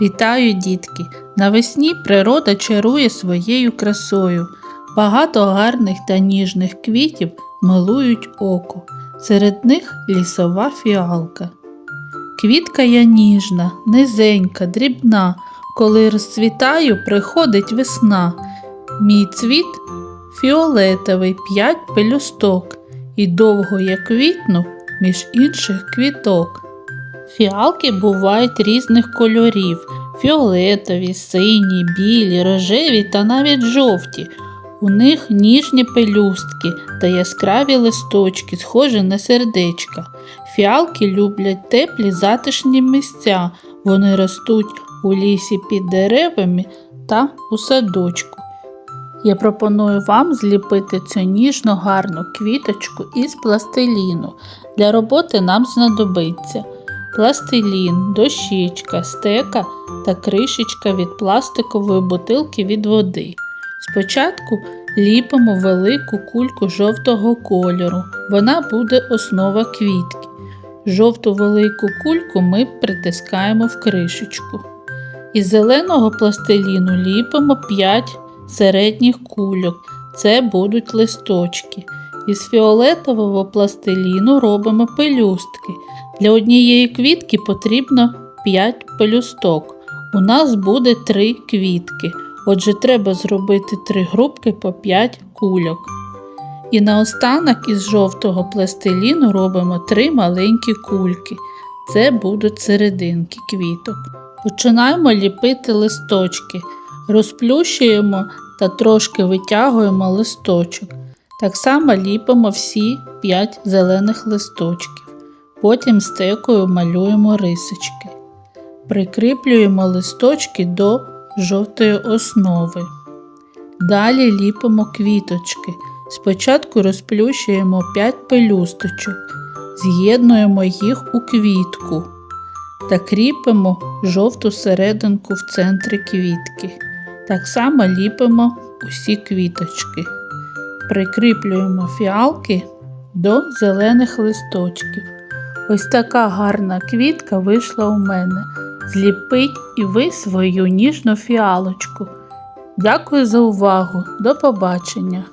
Вітаю, дітки! Навесні природа чарує своєю красою. Багато гарних та ніжних квітів милують око. Серед них лісова фіалка. Квітка я ніжна, низенька, дрібна. Коли розцвітаю, приходить весна. Мій цвіт фіолетовий, п'ять пелюсток, і довго я квітну між інших квіток. Фіалки бувають різних кольорів: фіолетові, сині, білі, рожеві та навіть жовті. У них ніжні пелюстки та яскраві листочки, схожі на сердечка. Фіалки люблять теплі затишні місця. Вони ростуть у лісі під деревами та у садочку. Я пропоную вам зліпити цю ніжно гарну квіточку із пластиліну. Для роботи нам знадобиться пластилін, дощечка, стека та кришечка від пластикової бутилки від води. Спочатку ліпимо велику кульку жовтого кольору. Вона буде основа квітки. Жовту велику кульку ми притискаємо в кришечку. Із зеленого пластиліну ліпимо 5 середніх кульок. Це будуть листочки. Із фіолетового пластиліну робимо пелюстки. Для однієї квітки потрібно 5 пелюсток. У нас буде 3 квітки. Отже, треба зробити 3 групки по 5 кульок. І наостанок із жовтого пластиліну робимо 3 маленькі кульки. Це будуть серединки квіток. Починаємо ліпити листочки. Розплющуємо та трошки витягуємо листочок. Так само ліпимо всі 5 зелених листочків. Потім стекою малюємо рисочки. Прикріплюємо листочки до жовтої основи. Далі ліпимо квіточки. Спочатку розплющуємо 5 пелюсточок, з'єднуємо їх у квітку та кріпимо жовту серединку в центрі квітки. Так само ліпимо усі квіточки. Прикріплюємо фіалки до зелених листочків. Ось така гарна квітка вийшла у мене. Зліпіть і ви свою ніжну фіалочку. Дякую за увагу. До побачення!